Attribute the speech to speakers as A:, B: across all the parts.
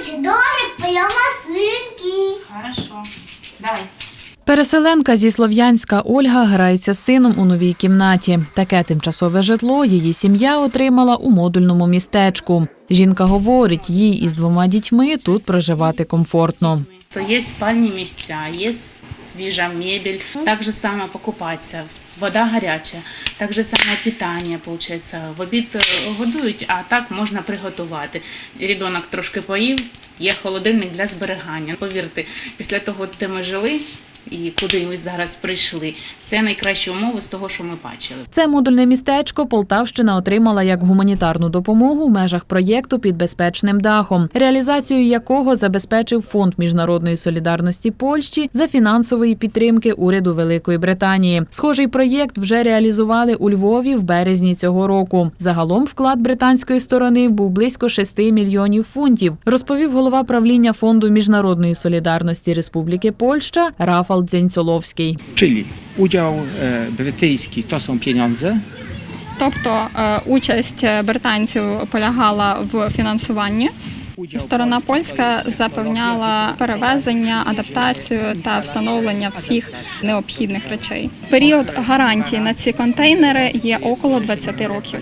A: хочу домик для масинки.
B: Хорошо. Давай.
C: Переселенка зі Слов'янська Ольга грається з сином у новій кімнаті. Таке тимчасове житло її сім'я отримала у модульному містечку. Жінка говорить, їй із двома дітьми тут проживати комфортно.
B: То є спальні місця, є свіжа мебель. Так же само покупатися, вода гаряча, так же само питання, виходить. В обід е, годують, а так можна приготувати. Рідонок трошки поїв, є холодильник для зберігання. Повірте, після того, де ми жили і куди ми зараз прийшли, це найкращі умови з того, що ми бачили.
C: Це модульне містечко Полтавщина отримала як гуманітарну допомогу в межах проєкту під безпечним дахом, реалізацію якого забезпечив фонд міжнародної солідарності Польщі за фінансової підтримки уряду Великої Британії. Схожий проєкт вже реалізували у Львові в березні цього року. Загалом вклад британської сторони був близько 6 мільйонів фунтів. Розповів голова правління фонду міжнародної солідарності Республіки Польща Рафал
D: Czyli udział e, brytyjski to są pieniądze,
E: Тобто е, участь британців полягала в фінансуванні. Сторона польська запевняла перевезення, адаптацію та встановлення всіх необхідних речей. Період гарантії на ці контейнери є около 20 років.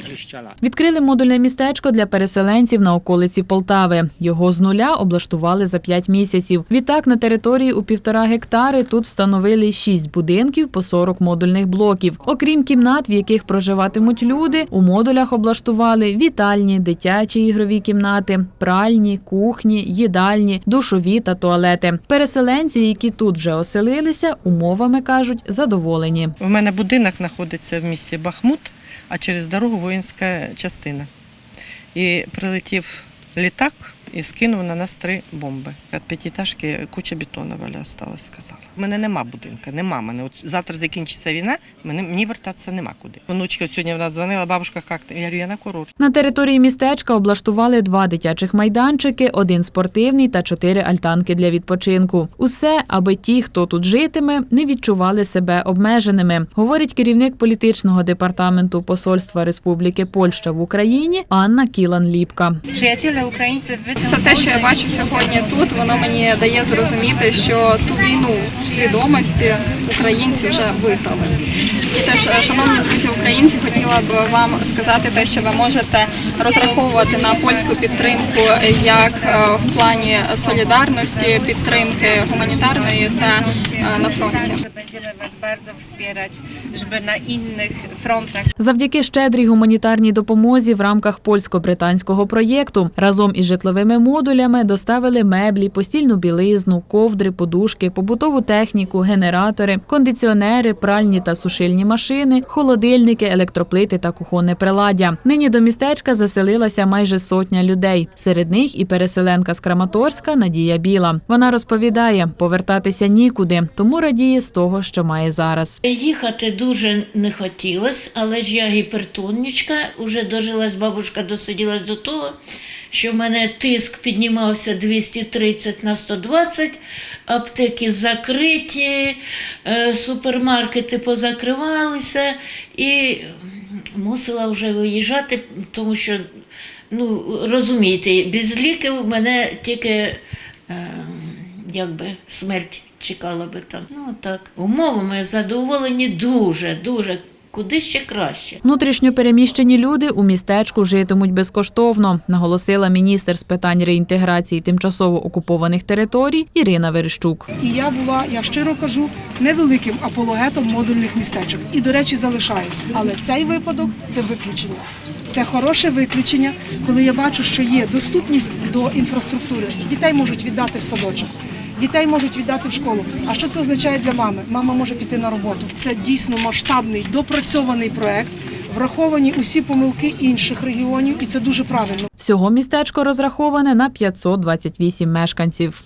C: Відкрили модульне містечко для переселенців на околиці Полтави. Його з нуля облаштували за 5 місяців. Відтак на території у півтора гектари тут встановили 6 будинків по 40 модульних блоків. Окрім кімнат, в яких проживатимуть люди, у модулях облаштували вітальні, дитячі ігрові кімнати, пральні, кухні, їдальні, душові та туалети. Переселенці, які тут вже оселилися, умовами кажуть, задоволені.
F: У мене будинок знаходиться в місті Бахмут, а через дорогу воїнська частина. І прилетів літак і скинув на нас три бомби. Від п'ятиэтажки куча бетону валя осталась, сказала. У мене нема будинка, нема мене. От завтра закінчиться війна, мені, мені вертатися нема куди. Внучка сьогодні в нас дзвонила, бабушка, як ти? Я говорю, я на курорт.
C: На території містечка облаштували два дитячих майданчики, один спортивний та чотири альтанки для відпочинку. Усе, аби ті, хто тут житиме, не відчували себе обмеженими, говорить керівник політичного департаменту Посольства Республіки Польща в Україні Анна Кілан Ліпка.
G: Przyjaciele Ukraińcy wy
E: Все те, що я бачу сьогодні тут, воно мені дає зрозуміти, що ту війну в свідомості українці вже виграли. І теж, е, шановні друзі українці, хотіла б вам сказати те, що ви можете розраховувати на польську підтримку як е, в плані солідарності, підтримки гуманітарної та е, на фронті.
G: bardzo wspierać, żeby na
C: Завдяки щедрій гуманітарній допомозі в рамках польсько-британського проєкту разом із житловими модулями доставили меблі, постільну білизну, ковдри, подушки, побутову техніку, генератори, кондиціонери, пральні та сушильні машини, холодильники, електроплити та кухонне приладдя. Нині до містечка заселилася майже сотня людей. Серед них і переселенка з Краматорська Надія Біла. Вона розповідає, повертатися нікуди, тому радіє з того, що має зараз.
H: Їхати дуже не хотілося, але ж я гіпертонічка, вже дожилась, бабушка досиділась до того, що в мене тиск піднімався 230 на 120, аптеки закриті, е, супермаркети позакривалися і мусила вже виїжджати, тому що, ну, розумієте, без ліків в мене тільки е, якби смерть чекала би там. Ну так. Умовами задоволені дуже, дуже. Куди ще краще.
C: Внутрішньо переміщені люди у містечку житимуть безкоштовно, наголосила міністр з питань реінтеграції тимчасово окупованих територій Ірина Верещук.
I: І я була, я щиро кажу, невеликим апологетом модульних містечок. І, до речі, залишаюсь. Але цей випадок це виключення. Це хороше виключення, коли я бачу, що є доступність до інфраструктури. Дітей можуть віддати в садочок. Дітей можуть віддати в школу. А що це означає для мами? Мама може піти на роботу. Це дійсно масштабний допрацьований проект. Враховані усі помилки інших регіонів, і це дуже правильно.
C: Всього містечко розраховане на 528 мешканців.